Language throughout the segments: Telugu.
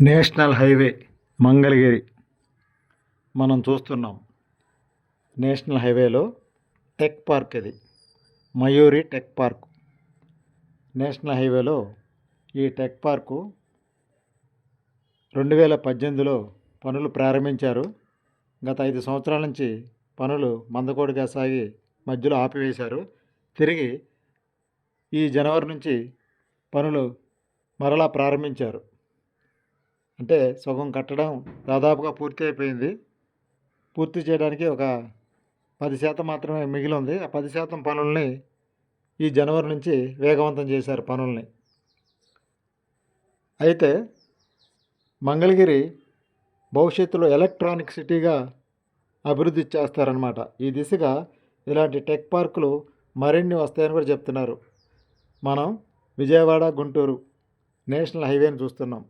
National highway Mangalagiri. మనం చూస్తున్నాం. నేషనల్ హైవేలో టెక్ పార్క్ ఇది. Mayuri tech park. నేషనల్ హైవేలో ఈ టెక్ పార్కు రెండు వేల పద్దెనిమిదిలో పనులు ప్రారంభించారు. గత ఐదు సంవత్సరాల నుంచి పనులు మందకోడిగా సాగి మధ్యలో ఆపివేశారు. తిరిగి ఈ జనవరి నుంచి పనులు మరలా ప్రారంభించారు. అంటే సగం కట్టడం దాదాపుగా పూర్తి అయిపోయింది. పూర్తి చేయడానికి ఒక పది శాతం మాత్రమే మిగిలి ఉంది ఆ పది శాతం పనుల్ని ఈ జనవరి నుంచి వేగవంతం చేశారు పనుల్ని. అయితే మంగళగిరి భవిష్యత్తులో ఎలక్ట్రానిక్ సిటీగా అభివృద్ధి చేస్తారనమాట ఈ దిశగా ఇలాంటి టెక్ పార్కులు మరిన్ని వస్తాయని కూడా చెప్తున్నారు. మనం విజయవాడ గుంటూరు నేషనల్ హైవేని చూస్తున్నాం.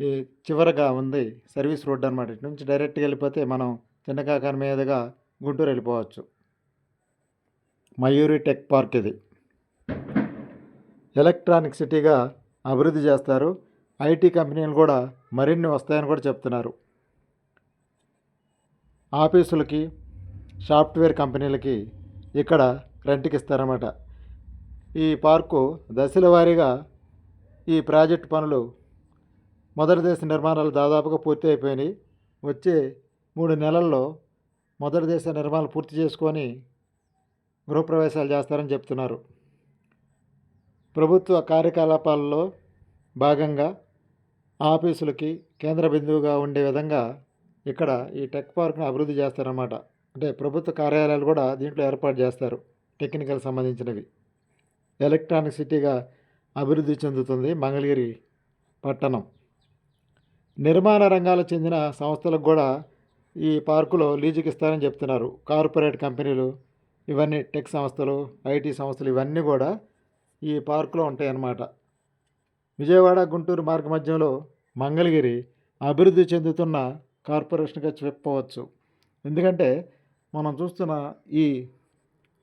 ఈ చివరగా ఉంది సర్వీస్ రోడ్ అనమాట ఇటు నుంచి డైరెక్ట్గా వెళ్ళిపోతే మనం చిన్నకాకాని మీదుగా గుంటూరు వెళ్ళిపోవచ్చు. మయూరి టెక్ పార్క్ ఇది. ఎలక్ట్రానిక్ సిటీగా అభివృద్ధి చేస్తారు. ఐటీ కంపెనీలు కూడా మరిన్ని వస్తాయని కూడా చెప్తున్నారు. ఆఫీసులకి సాఫ్ట్వేర్ కంపెనీలకి ఇక్కడ రెంట్కి ఇస్తారన్నమాట. ఈ పార్కు దశల వారీగా ఈ ప్రాజెక్టు పనులు మొదటి దశ నిర్మాణాలు దాదాపుగా పూర్తి అయిపోయినాయి. వచ్చే మూడు నెలల్లో మొదటి దశ నిర్మాణాలు పూర్తి చేసుకొని గృహప్రవేశాలు చేస్తారని చెప్తున్నారు. ప్రభుత్వ కార్యకలాపాలలో భాగంగా ఆఫీసులకి కేంద్ర బిందువుగా ఉండే విధంగా ఇక్కడ ఈ టెక్ పార్క్ను అభివృద్ధి చేస్తారన్నమాట. అంటే ప్రభుత్వ కార్యాలయాలు కూడా దీంట్లో ఏర్పాటు చేస్తారు టెక్నికల్ సంబంధించినవి. ఎలక్ట్రానిక్ సిటీగా అభివృద్ధి చెందుతుంది మంగళగిరి పట్టణం. నిర్మాణ రంగాలకు చెందిన సంస్థలకు కూడా ఈ పార్కులో లీజుకి ఇస్తారని చెప్తున్నారు. కార్పొరేట్ కంపెనీలు ఇవన్నీ టెక్ సంస్థలు ఐటీ సంస్థలు ఇవన్నీ కూడా ఈ పార్కులో ఉంటాయన్నమాట. విజయవాడ గుంటూరు మార్గ మధ్యంలో మంగళగిరి అభివృద్ధి చెందుతున్న కార్పొరేషన్గా చెప్పవచ్చు. ఎందుకంటే మనం చూస్తున్న ఈ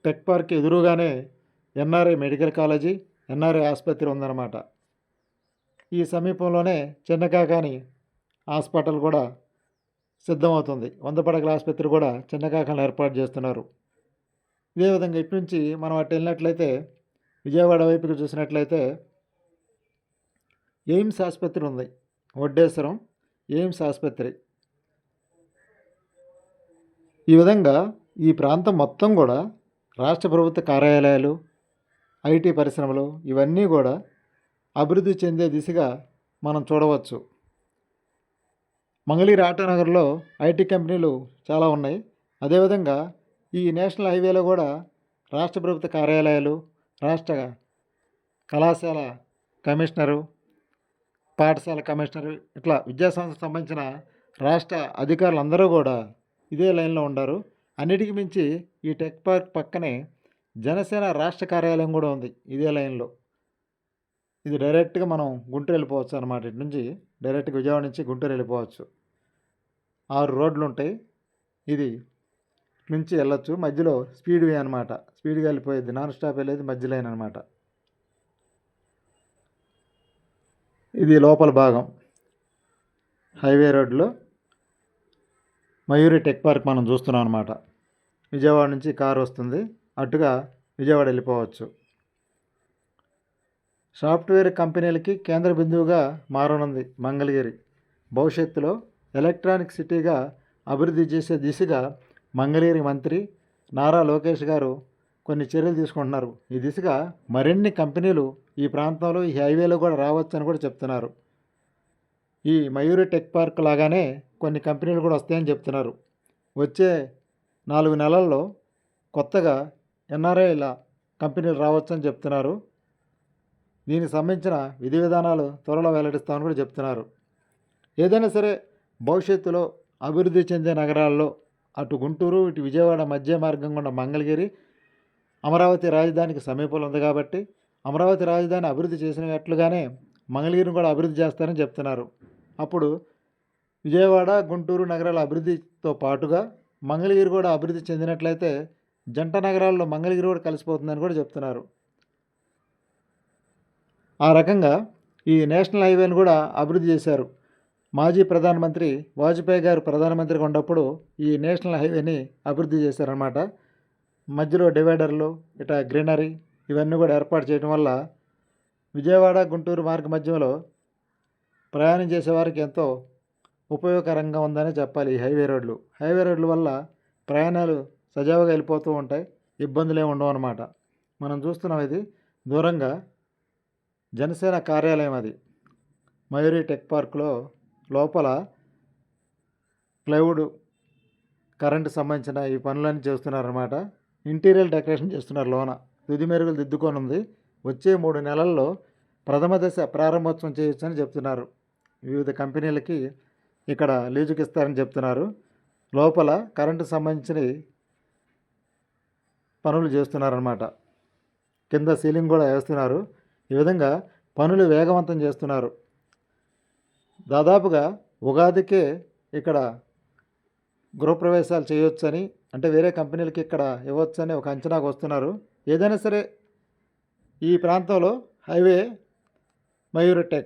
టెక్ పార్క్ ఎదురుగానే ఎన్ఆర్ఐ మెడికల్ కాలేజీ ఎన్ఆర్ఐ ఆసుపత్రి ఉందన్నమాట. ఈ సమీపంలోనే చిన్నకాకాని హాస్పిటల్ కూడా సిద్ధమవుతుంది. వంద పడకల ఆసుపత్రి కూడా చిన్నకాకంలో ఏర్పాటు చేస్తున్నారు. ఇదే విధంగా ఇటు నుంచి మనం అటు వెళ్ళినట్లయితే విజయవాడ వైపుకి చూసినట్లయితే ఎయిమ్స్ ఆసుపత్రి ఉంది. వడ్డేశ్వరం ఎయిమ్స్ ఆసుపత్రి. ఈ విధంగా ఈ ప్రాంతం మొత్తం కూడా రాష్ట్ర ప్రభుత్వ కార్యాలయాలు ఐటీ పరిశ్రమలు ఇవన్నీ కూడా అభివృద్ధి చెందే దిశగా మనం చూడవచ్చు. మంగళగిరి ఆటనగర్లో ఐటీ కంపెనీలు చాలా ఉన్నాయి. అదేవిధంగా ఈ నేషనల్ హైవేలో కూడా రాష్ట్ర ప్రభుత్వ కార్యాలయాలు రాష్ట్ర కళాశాల కమిషనరు పాఠశాల కమిషనరు ఇట్లా విద్యాసంస్థకు సంబంధించిన రాష్ట్ర అధికారులు అందరూ కూడా ఇదే లైన్లో ఉండారు. అన్నిటికీ మించి ఈ టెక్ పార్క్ పక్కనే జనసేన రాష్ట్ర కార్యాలయం కూడా ఉంది ఇదే లైన్లో. ఇది డైరెక్ట్గా మనం గుంటూరు వెళ్ళిపోవచ్చు అనమాట ఇటు నుంచి. డైరెక్ట్గా విజయవాడ నుంచి గుంటూరు వెళ్ళిపోవచ్చు. ఆరు రోడ్లు ఉంటాయి. ఇది నుంచి వెళ్ళొచ్చు. మధ్యలో స్పీడ్ వే అనమాట స్పీడ్గా వెళ్ళిపోయేది. నాన్ స్టాప్ వెళ్ళేది మధ్య లైన్ అనమాట ఇది లోపల భాగం. హైవే రోడ్లో మయూరి టెక్ పార్క్ మనం చూస్తున్నాం అనమాట విజయవాడ నుంచి కారు వస్తుంది. అటుగా విజయవాడ వెళ్ళిపోవచ్చు. సాఫ్ట్వేర్ కంపెనీలకి కేంద్ర బిందువుగా మారనుంది మంగళగిరి. భవిష్యత్తులో ఎలక్ట్రానిక్ సిటీగా అభివృద్ధి చేసే దిశగా మంగళగిరి మంత్రి నారా లోకేష్ గారు కొన్ని చర్యలు తీసుకుంటున్నారు. ఈ దిశగా మరిన్ని కంపెనీలు ఈ ప్రాంతంలో ఈ హైవేలో కూడా రావచ్చని కూడా చెప్తున్నారు. ఈ మయూరి టెక్ పార్క్ లాగానే కొన్ని కంపెనీలు కూడా వస్తాయని చెప్తున్నారు. వచ్చే నాలుగు నెలల్లో కొత్తగా ఎన్ఆర్ఐల కంపెనీలు రావచ్చని చెప్తున్నారు. దీనికి సంబంధించిన విధి విధానాలు త్వరలో వెల్లడిస్తామని కూడా చెప్తున్నారు. ఏదైనా సరే భవిష్యత్తులో అభివృద్ధి చెందే నగరాల్లో అటు గుంటూరు ఇటు విజయవాడ మధ్య మార్గం గుండా మంగళగిరి అమరావతి రాజధానికి సమీపంలో ఉంది కాబట్టి అమరావతి రాజధాని అభివృద్ధి చేసినట్లుగానే మంగళగిరిని కూడా అభివృద్ధి చేస్తారని చెప్తున్నారు. అప్పుడు విజయవాడ గుంటూరు నగరాల అభివృద్ధితో పాటుగా మంగళగిరి కూడా అభివృద్ధి చెందినట్లయితే జంట నగరాల్లో మంగళగిరి కూడా కలిసిపోతుందని కూడా చెప్తున్నారు. ఆ రకంగా ఈ నేషనల్ హైవేని కూడా అభివృద్ధి చేశారు. మాజీ ప్రధానమంత్రి వాజ్పేయి గారు ప్రధానమంత్రిగా ఉన్నప్పుడు ఈ నేషనల్ హైవేని అభివృద్ధి చేశారన్నమాట. మధ్యలో డివైడర్లు ఇట గ్రీనరీ ఇవన్నీ కూడా ఏర్పాటు చేయడం వల్ల విజయవాడ గుంటూరు మార్గ మధ్యలో ప్రయాణం చేసేవారికి ఎంతో ఉపయోగకరంగా ఉందనే చెప్పాలి ఈ హైవే రోడ్లు. హైవే రోడ్ల వల్ల ప్రయాణాలు సజావుగా వెళ్ళిపోతూ ఉంటాయి ఇబ్బందులు ఏమి ఉండవు అన్నమాట. మనం చూస్తున్నాం ఇది దూరంగా జనసేన కార్యాలయం అది. మయూరి టెక్ పార్క్లో లోపల ప్లైవుడ్ కరెంటు సంబంధించిన ఈ పనులన్నీ చేస్తున్నారన్నమాట. ఇంటీరియర్ డెకరేషన్ చేస్తున్నారు లోన. తుది మెరుగులు దిద్దుకొని ఉంది వచ్చే మూడు నెలల్లో ప్రథమ దశ ప్రారంభోత్సవం చేయొచ్చని చెప్తున్నారు. వివిధ కంపెనీలకి ఇక్కడ లీజుకి ఇస్తారని చెప్తున్నారు. లోపల కరెంటు సంబంధించిన పనులు చేస్తున్నారన్నమాట. కింద సీలింగ్ కూడా వేస్తున్నారు. ఈ విధంగా పనులు వేగవంతం చేస్తున్నారు. దాదాపుగా ఉగాదికే ఇక్కడ గృహప్రవేశాలు చేయొచ్చని అంటే వేరే కంపెనీలకి ఇక్కడ ఇవ్వచ్చని ఒక అంచనాకు వస్తున్నారు. ఏదైనా సరే ఈ ప్రాంతంలో హైవే మయూర్ టెక్